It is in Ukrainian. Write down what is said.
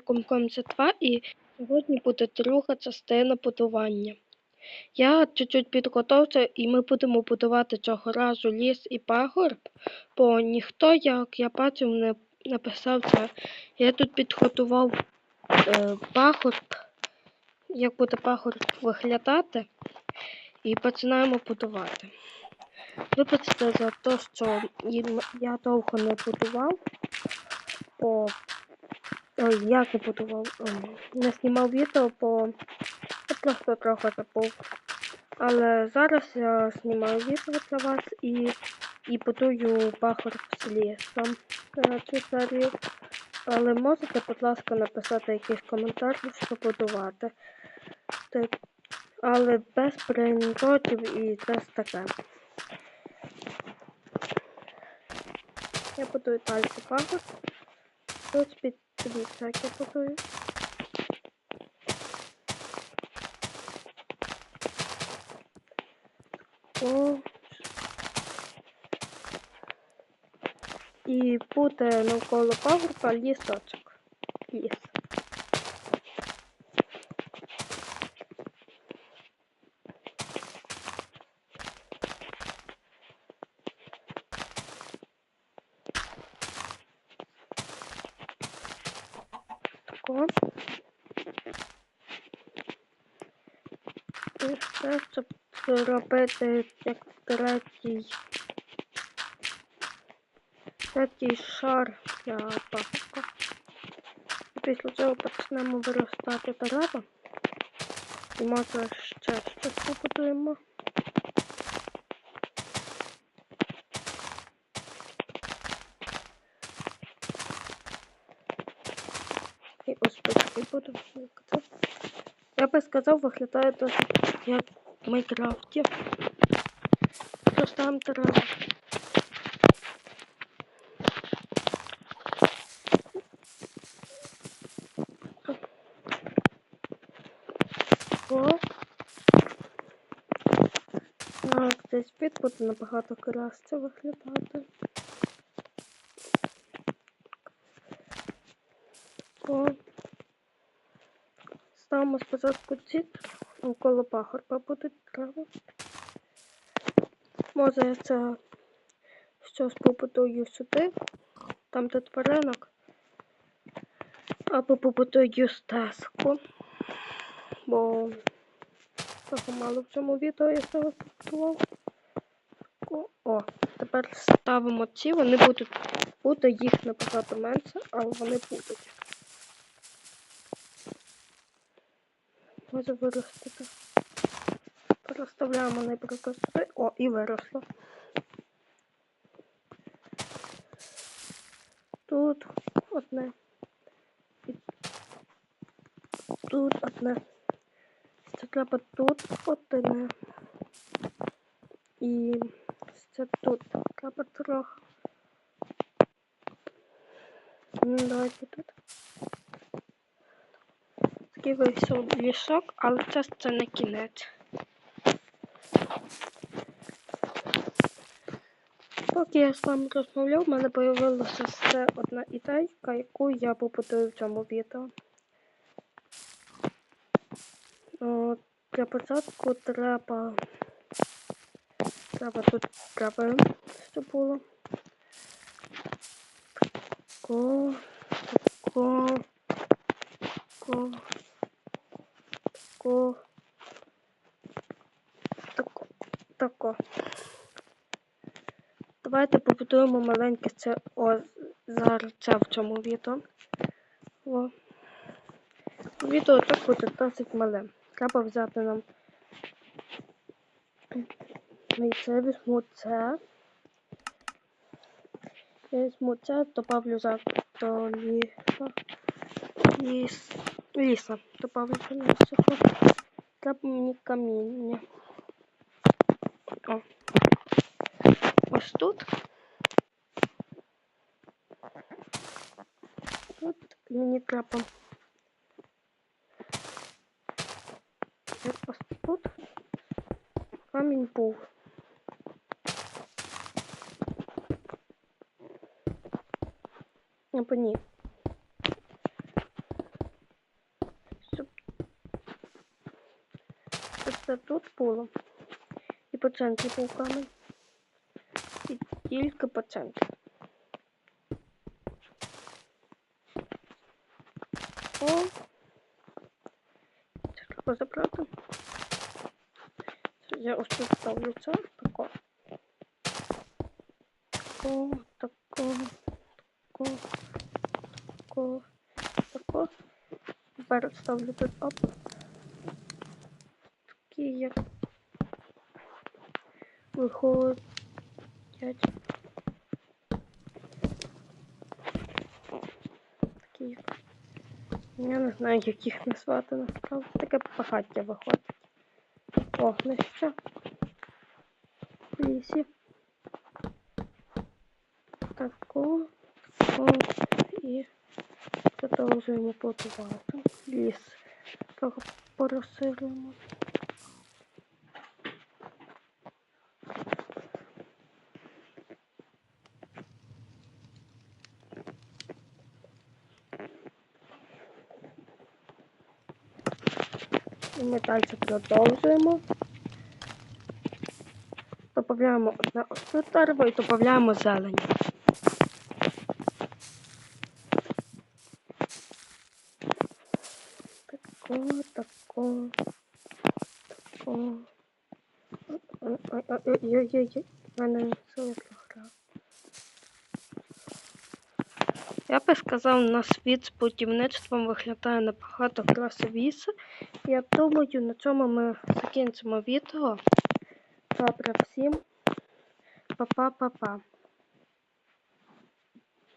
Компроміс 2 і сьогодні буде друга частина будування. Я чуть-чуть підготовився і ми будемо будувати цього разу ліс і пагорб, бо ніхто, як я бачив, не написав це. Я тут підготував е, пагорб, як буде пагорб виглядати, і починаємо будувати. Вибачте за те, що я довго не будував, бо Як не ем, не знімав відео, бо я просто трохи забув. Але зараз я знімаю відео для вас і, і будую пагорб з лісом на цю серію. Але можете, будь ласка, написати якийсь коментар, що будувати. Так, але без брейнротів і без таке. Я будую далі пагорб. Тут під тобі я будую. О. І путає навколо пагорба лісочок. Ліс. Тако. І все, щоб зробити як третій. Третій шар для папка. І після цього почнемо виростати дерева. І може ще щось побудуємо. Буду. Я би сказав, виглядає досить як в Майнкрафті. Просто там. О. Так, цей спід буде набагато краще виглядати. О. Ставимо спочатку ці навколо пагорба будуть трави. Може я це щось побудую сюди, там де тваринок. Або побудую стежку. Бо того мало в цьому відео я цього побудував. О, тепер ставимо ці, вони будуть, буде їх набагато менше, але вони будуть. Може виростити. Переставляємо наприклад сюди. О, і виросло. Тут одне. І тут одне. Це треба тут одне. І це тут треба трохи. Давайте тут. Такий вийшов лісок, але це, це не кінець. Поки я з вами розмовляв, в мене з'явилася ще одна ідейка, яку я побудую в цьому відео. О, для початку треба. Треба тут трави, щоб було. Тако, тако, тако, тако, тако, тако. Давайте побудуємо маленьке це о, зараз це в цьому відео. О. Відео так буде досить мале. Треба взяти нам. Це візьму це. Я візьму це, добавлю зараз до ліса. Ліс. Ліса. Добавлю до лісу. Треба мені каміння. О. ось тут. Тут міні-трапом. Ось тут камінь був. Або ні. Тут полом и по центрі був камінь. І тільки по. О! Це треба забрати. Я ось тут ставлю це. Тако. Тако, тако, тако, тако, тако. Тепер ставлю тут оп. Такі як виходять. Такі як. Я не знаю, яких назвати насправді. Таке багаття виходить. Огнище. В лісі. Тако, і продовжуємо будувати. Ліс трохи ми далі продовжуємо. Добавляємо одне одне дерево і додаємо зелень. Тако, тако, тако. Ой-ой-ой-ой-ой. В мене світло Я би сказав, на світ з будівництвом виглядає набагато красивіше. Я думаю, на цьому ми закінчимо відео. Добре всім. Па-па-па-па.